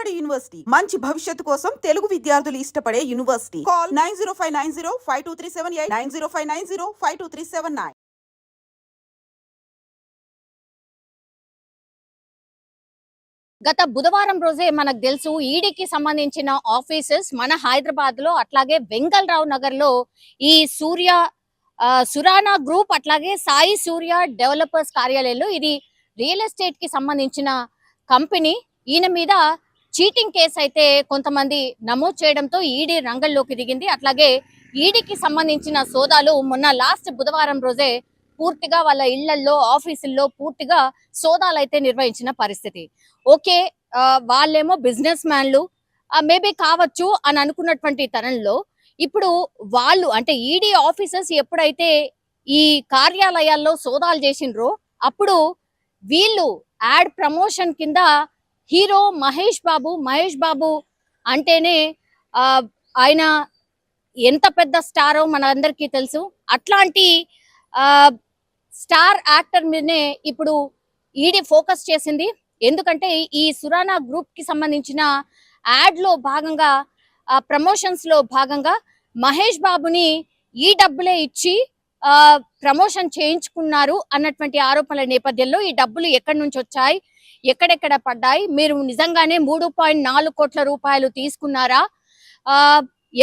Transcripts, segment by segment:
Vijayawada university. మంచి భవిష్యత్తు కోసం తెలుగు విద్యార్థులు ఇష్టపడే university. Call nine zero five nine zero five two three seven eight nine zero five nine zero five two three seven nine. గత బుధవారం రోజే మనకు తెలుసు ఈడీకి సంబంధించిన ఆఫీసెస్ మన హైదరాబాద్లో అట్లాగే వెంగళరావు నగర్లో ఈ సూర్య సురానా గ్రూప్ అట్లాగే సాయి సూర్య డెవలపర్స్ కార్యాలయంలో ఇది రియల్ ఎస్టేట్కి సంబంధించిన కంపెనీ. ఈయన మీద చీటింగ్ కేసు అయితే కొంతమంది నమోదు చేయడంతో ఈడీ రంగంలోకి దిగింది. అట్లాగే ఈడీకి సంబంధించిన సోదాలు మొన్న లాస్ట్ బుధవారం రోజే పూర్తిగా వాళ్ళ ఇళ్ళల్లో ఆఫీసుల్లో పూర్తిగా సోదాలు అయితే నిర్వహించిన పరిస్థితి. ఓకే వాళ్ళేమో బిజినెస్ మ్యాన్లు మేబీ కావచ్చు అని అనుకున్నటువంటి తరంలో ఇప్పుడు వాళ్ళు అంటే ఈడీ ఆఫీసర్స్ ఎప్పుడైతే ఈ కార్యాలయాల్లో సోదాలు చేసిండ్రో అప్పుడు వీళ్ళు యాడ్ ప్రమోషన్ కింద హీరో మహేష్ బాబు మహేష్ బాబు అంటేనే ఆయన ఎంత పెద్ద స్టారో మన అందరికీ తెలుసు. అట్లాంటి స్టార్ యాక్టర్ మీదనే ఇప్పుడు ఈడీ ఫోకస్ చేసింది. ఎందుకంటే ఈ సురానా గ్రూప్కి సంబంధించిన యాడ్లో భాగంగా ప్రమోషన్స్లో భాగంగా మహేష్ బాబుని ఈ డబ్బులే ఇచ్చి ప్రమోషన్ చేయించుకున్నారు అన్నటువంటి ఆరోపణల నేపథ్యంలో ఈ డబ్బులు ఎక్కడి నుంచి వచ్చాయి? ఎక్కడెక్కడ పడ్డాయి? మీరు నిజంగానే మూడు పాయింట్ నాలుగు కోట్ల రూపాయలు తీసుకున్నారా? ఆ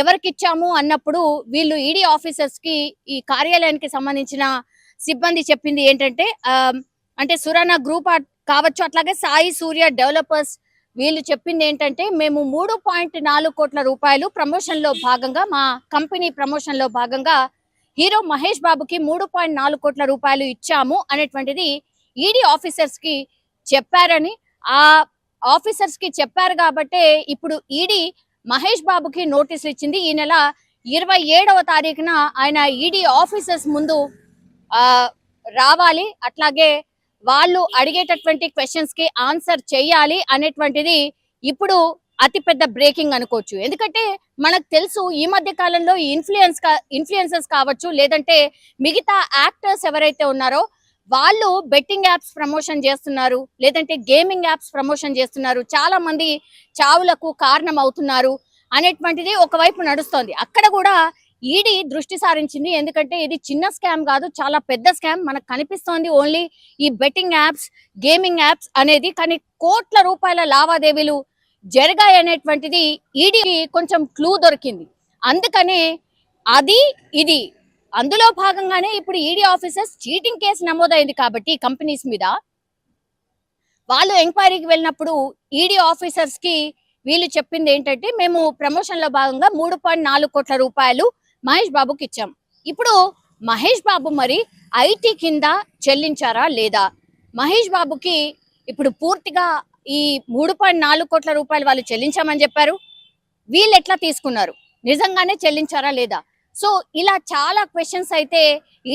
ఎవరికి ఇచ్చాము అన్నప్పుడు వీళ్ళు ఈడీ ఆఫీసర్స్కి ఈ కార్యాలయానికి సంబంధించిన సిబ్బంది చెప్పింది ఏంటంటే అంటే సురానా గ్రూప్ కావచ్చు అట్లాగే సాయి సూర్య డెవలపర్స్ వీళ్ళు చెప్పింది ఏంటంటే మేము మూడు పాయింట్ నాలుగు కోట్ల రూపాయలు ప్రమోషన్లో భాగంగా మా కంపెనీ ప్రమోషన్లో భాగంగా హీరో మహేష్ బాబుకి మూడు పాయింట్ నాలుగు కోట్ల రూపాయలు ఇచ్చాము అనేటువంటిది ఈడీ ఆఫీసర్స్కి చెప్పారని ఆ ఆఫీసర్స్కి చెప్పారు కాబట్టే ఇప్పుడు ఈడీ మహేష్ బాబుకి నోటీసులు ఇచ్చింది. ఈ నెల ఇరవై ఏడవ తారీఖున ఆయన ఈడీ ఆఫీసర్స్ ముందు ఆ రావాలి. అట్లాగే వాళ్ళు అడిగేటటువంటి క్వశ్చన్స్కి ఆన్సర్ చేయాలి అనేటువంటిది ఇప్పుడు అతిపెద్ద బ్రేకింగ్ అనుకోవచ్చు. ఎందుకంటే మనకు తెలుసు ఈ మధ్య కాలంలో ఇన్ఫ్లుయెన్స్ ఇన్ఫ్లుయెన్సర్స్ కావచ్చు లేదంటే మిగతా యాక్టర్స్ ఎవరైతే ఉన్నారో వాళ్ళు బెట్టింగ్ యాప్స్ ప్రమోషన్ చేస్తున్నారు లేదంటే గేమింగ్ యాప్స్ ప్రమోషన్ చేస్తున్నారు చాలా మంది చావులకు కారణం అవుతున్నారు అనేటువంటిది ఒకవైపు నడుస్తోంది. అక్కడ కూడా ఈడీ దృష్టి సారించింది. ఎందుకంటే ఇది చిన్న స్కామ్ కాదు చాలా పెద్ద స్కామ్ మనకు కనిపిస్తోంది ఓన్లీ ఈ బెట్టింగ్ యాప్స్ గేమింగ్ యాప్స్ అనేది. కానీ కోట్ల రూపాయల లావాదేవీలు జరిగాయనేటువంటిది అనేటువంటిది కొంచెం క్లూ దొరికింది. అందుకనే అది ఇది. అందులో భాగంగానే ఇప్పుడు ఈడీ ఆఫీసర్స్ చీటింగ్ కేసు నమోదైంది కాబట్టి కంపెనీస్ మీద. వాళ్ళు ఎంక్వైరీకి వెళ్ళినప్పుడు ఈడీ ఆఫీసర్స్కి వీళ్ళు చెప్పింది ఏంటంటే మేము ప్రమోషన్లో భాగంగా మూడు పాయింట్ నాలుగు కోట్ల రూపాయలు మహేష్ బాబుకి ఇచ్చాం. ఇప్పుడు మహేష్ బాబు మరి ఐటీ కింద చెల్లించారా లేదా? మహేష్ బాబుకి ఇప్పుడు పూర్తిగా ఈ మూడు పాయింట్ నాలుగు కోట్ల రూపాయలు వాళ్ళు చెల్లించామని చెప్పారు. వీళ్ళు ఎట్లా తీసుకున్నారు? నిజంగానే చెల్లించారా లేదా? సో ఇలా చాలా క్వశ్చన్స్ అయితే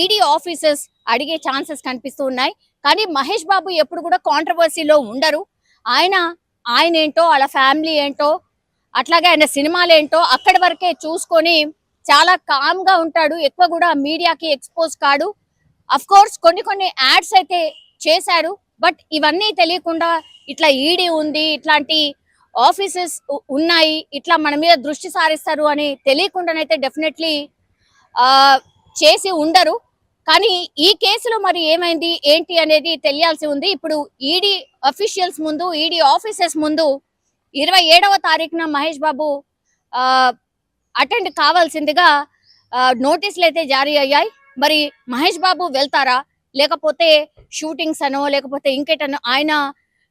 ఈడీ ఆఫీసర్స్ అడిగే ఛాన్సెస్ కనిపిస్తూ ఉన్నాయి. కానీ మహేష్ బాబు ఎప్పుడు కూడా కాంట్రవర్సీలో ఉండరు. ఆయన ఆయన ఏంటో వాళ్ళ ఫ్యామిలీ ఏంటో అట్లాగే ఆయన సినిమాలు ఏంటో అక్కడి వరకే చూసుకొని చాలా కామ్గా ఉంటాడు. ఎక్కువ కూడా మీడియాకి ఎక్స్పోజ్ కాడు. అఫ్ కోర్స్ కొన్ని కొన్ని యాడ్స్ అయితే చేశాడు. బట్ ఇవన్నీ తెలియకుండా ఇట్లా ఈడీ ఉంది ఇట్లాంటి ఆఫీసెస్ ఉన్నాయి ఇట్లా మన మీద దృష్టి సారిస్తారు అని తెలియకుండానైతే డెఫినెట్లీ చేసి ఉండరు. కానీ ఈ కేసులో మరి ఏమైంది ఏంటి అనేది తెలియాల్సి ఉంది. ఇప్పుడు ఈడీ అఫీషియల్స్ ముందు ఈడీ ఆఫీసర్స్ ముందు ఇరవై ఏడవ తారీఖున మహేష్ బాబు అటెండ్ కావాల్సిందిగా నోటీసులు అయితే జారీ అయ్యాయి. మరి మహేష్ బాబు వెళ్తారా? లేకపోతే షూటింగ్స్ అనో లేకపోతే ఇంకేటనో ఆయన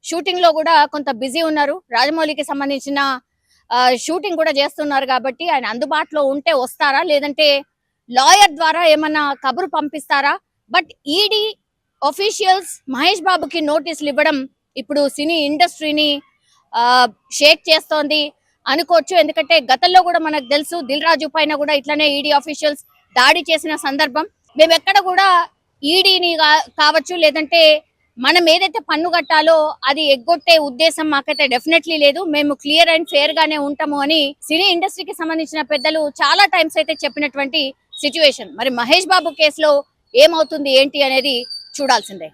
షూటింగ్లో కూడా కొంత బిజీ ఉన్నారు. రాజమౌళికి సంబంధించిన ఆ, షూటింగ్ కూడా చేస్తున్నారు కాబట్టి ఆయన అందుబాటులో ఉంటే వస్తారా? లేదంటే లాయర్ ద్వారా ఏమన్నా కబురు పంపిస్తారా? బట్ ఈడీ ఒఫీషియల్స్ మహేష్ బాబుకి నోటీసులు ఇవ్వడం ఇప్పుడు సినీ ఇండస్ట్రీని ఆ, షేక్ చేస్తోంది అనుకోవచ్చు. ఎందుకంటే గతంలో కూడా మనకు తెలుసు దిల్ రాజు పైన కూడా ఇట్లానే ఈడీ అఫీషియల్స్ దాడి చేసిన సందర్భం. మేము ఎక్కడ కూడా ఈడీని కావచ్చు లేదంటే మనం ఏదైతే పన్ను కట్టాలో అది ఎగ్గొట్టే ఉద్దేశం మాకైతే డెఫినెట్లీ లేదు. మేము క్లియర్ అండ్ ఫేర్ గానే ఉంటాము అని సినీ ఇండస్ట్రీకి సంబంధించిన పెద్దలు చాలా టైమ్స్ అయితే చెప్పినటువంటి సిచ్యువేషన్ మరి మహేష్ బాబు కేసులో ఏమవుతుంది ఏంటి అనేది చూడాల్సిందే.